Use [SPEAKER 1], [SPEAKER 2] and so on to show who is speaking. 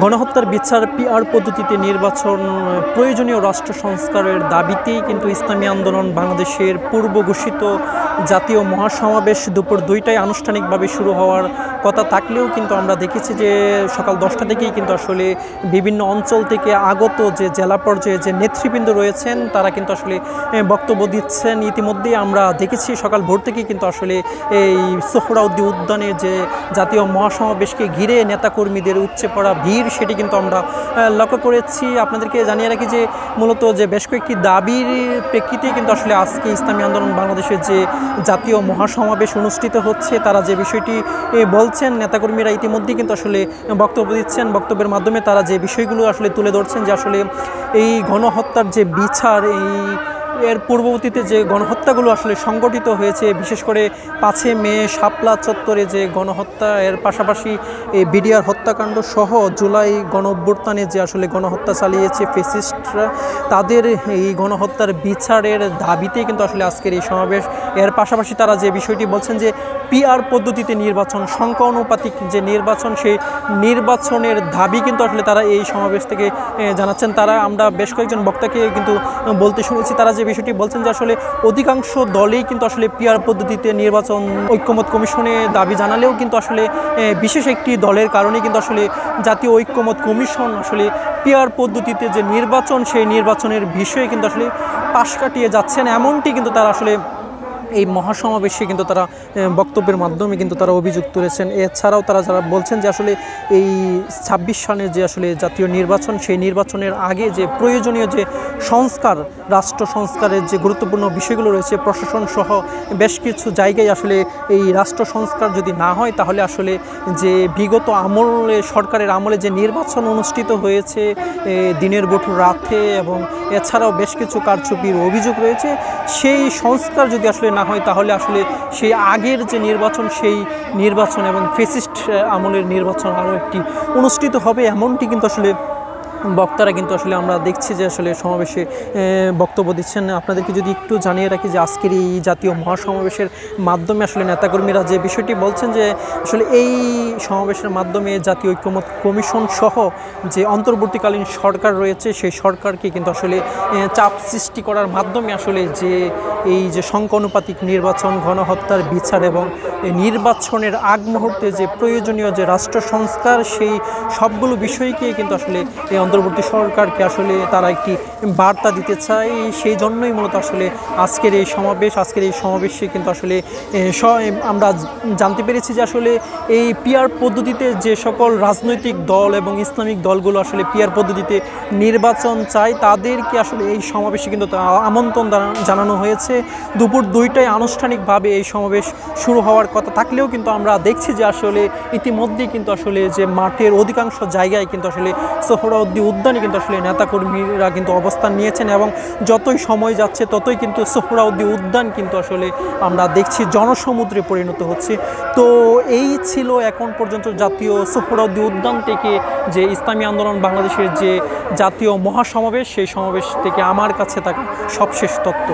[SPEAKER 1] গণহত্যার বিচার, পিআর পদ্ধতিতে নির্বাচন, প্রয়োজনীয় রাষ্ট্র সংস্কারের দাবিতেই কিন্তু ইসলামী আন্দোলন বাংলাদেশের পূর্ব ঘোষিত জাতীয় মহাসমাবেশ দুপুর দুইটায় আনুষ্ঠানিকভাবে শুরু হওয়ার কথা থাকলেও কিন্তু আমরা দেখেছি যে সকাল দশটা থেকেই কিন্তু আসলে বিভিন্ন অঞ্চল থেকে আগত যে জেলা পর্যায়ে যে নেতৃবৃন্দ রয়েছেন, তারা কিন্তু আসলে বক্তব্য দিচ্ছেন। ইতিমধ্যেই আমরা দেখেছি সকাল ভোর থেকেই কিন্তু আসলে এই সোহরাউদ্দি উদ্যানে যে জাতীয় মহাসমাবেশকে ঘিরে নেতাকর্মীদের উপচে পড়া ভিড়, সেটি কিন্তু আমরা লক্ষ্য করেছি। আপনাদেরকে জানিয়ে রাখি যে মূলত যে বেশ কয়েকটি দাবির প্রেক্ষিতে কিন্তু আসলে আজকে ইসলামী আন্দোলন বাংলাদেশের যে জাতীয় মহাসমাবেশ অনুষ্ঠিত হচ্ছে। তারা যে বিষয়টি বলছেন, নেতাকর্মীরা ইতিমধ্যেই কিন্তু আসলে বক্তব্য দিচ্ছেন। বক্তব্যের মাধ্যমে তারা যে বিষয়গুলো আসলে তুলে ধরছেন যে আসলে এই গণহত্যার যে বিচার, এই এর পূর্ববর্তীতে যে গণহত্যাগুলো আসলে সংগঠিত হয়েছে, বিশেষ করে পাঁচে মে শাপলা চত্বরে যে গণহত্যা, এর পাশাপাশি এই বিডিআর হত্যাকাণ্ড সহ জুলাই গণ যে আসলে গণহত্যা চালিয়েছে ফেসিস্টরা, তাদের এই গণহত্যার বিচারের দাবিতেই কিন্তু আসলে আজকের এই সমাবেশ। এর পাশাপাশি তারা যে বিষয়টি বলছেন যে পিআর পদ্ধতিতে নির্বাচন, সংখ্যা অনুপাতিক যে নির্বাচন, সেই নির্বাচনের দাবি কিন্তু আসলে তারা এই সমাবেশ থেকে জানাচ্ছেন। তারা, আমরা বেশ কয়েকজন বক্তাকে কিন্তু বলতে শুনেছি, তারা বিষয়টি বলছেন যে আসলে অধিকাংশ দলেই কিন্তু আসলে পিয়ার পদ্ধতিতে নির্বাচন ঐক্যমত কমিশনে দাবি জানালেও কিন্তু আসলে বিশেষ একটি দলের কারণে কিন্তু আসলে জাতীয় ঐক্যমত কমিশন আসলে পিয়ার পদ্ধতিতে যে নির্বাচন, সেই নির্বাচনের বিষয়ে কিন্তু আসলে পাশ কাটিয়ে যাচ্ছেন। এমনটি কিন্তু তারা আসলে এই মহাসমাবেশে কিন্তু তারা বক্তব্যের মাধ্যমে কিন্তু তারা অভিযোগ তুলেছেন। এছাড়াও তারা যারা বলছেন যে আসলে এই ছাব্বিশ সালের যে আসলে জাতীয় নির্বাচন, সেই নির্বাচনের আগে যে প্রয়োজনীয় যে সংস্কার, রাষ্ট্র সংস্কারের যে গুরুত্বপূর্ণ বিষয়গুলো রয়েছে, প্রশাসন সহ বেশ কিছু জায়গায় আসলে এই রাষ্ট্র সংস্কার যদি না হয়, তাহলে আসলে যে বিগত আমলে, সরকারের আমলে যে নির্বাচন অনুষ্ঠিত হয়েছে দিনের বঠুর রাতে এবং এছাড়াও বেশ কিছু কারচুপির অভিযোগ রয়েছে, সেই সংস্কার যদি আসলে না হয়, তাহলে আসলে সেই আগের যে নির্বাচন, সেই নির্বাচন এবং ফেসিস্ট আমলের নির্বাচন আরও একটি অনুষ্ঠিত হবে, এমনটি কিন্তু আসলে বক্তারা কিন্তু আসলে আমরা দেখছি যে আসলে সমাবেশে বক্তব্য দিচ্ছেন। আপনাদেরকে যদি একটু জানিয়ে রাখি যে আজকের এই জাতীয় মহাসমাবেশের মাধ্যমে আসলে নেতাকর্মীরা যে বিষয়টি বলছেন যে আসলে এই সমাবেশের মাধ্যমে জাতীয় ঐক্যমত কমিশন সহ যে অন্তর্বর্তীকালীন সরকার রয়েছে, সেই সরকারকে কিন্তু আসলে চাপ সৃষ্টি করার মাধ্যমে আসলে যে এই যে সংখ্যানুপাতিক নির্বাচন, গণহত্যার বিচার এবং নির্বাচনের আগ মুহূর্তে যে প্রয়োজনীয় যে রাষ্ট্র সংস্কার, সেই সবগুলো বিষয়কে কিন্তু আসলে এই অন্তর্বর্তী সরকারকে আসলে তারা একটি বার্তা দিতে চায়, সেই জন্যই মূলত আসলে আজকের এই সমাবেশ, আজকের এই সমাবেশে কিন্তু আসলে আমরা জানতে পেরেছি যে আসলে এই পিয়ার পদ্ধতিতে যে সকল রাজনৈতিক দল এবং ইসলামিক দলগুলো আসলে পিয়ার পদ্ধতিতে নির্বাচন চায়, তাদেরকে আসলে এই সমাবেশে কিন্তু আমন্ত্রণ জানা- জানানো হয়েছে। দুপুর দুইটায় আনুষ্ঠানিকভাবে এই সমাবেশ শুরু হওয়ার কথা থাকলেও কিন্তু আমরা দেখছি যে আসলে ইতিমধ্যেই কিন্তু আসলে যে মাঠের অধিকাংশ জায়গায় কিন্তু আসলে সোহরাউদ্দি উদ্যানে কিন্তু আসলে নেতাকর্মীরা কিন্তু অবস্থান নিয়েছেন এবং যতই সময় যাচ্ছে, ততই কিন্তু সোহরাউদ্দি উদ্যান কিন্তু আসলে আমরা দেখছি, জনসমুদ্রে পরিণত হচ্ছে। তো এই ছিল এখন পর্যন্ত জাতীয় সোহরাউদ্দি উদ্যান থেকে যে ইসলামী আন্দোলন, বাংলাদেশের যে জাতীয় মহাসমাবেশ, সেই সমাবেশ থেকে আমার কাছে থাকা সবশেষ তত্ত্ব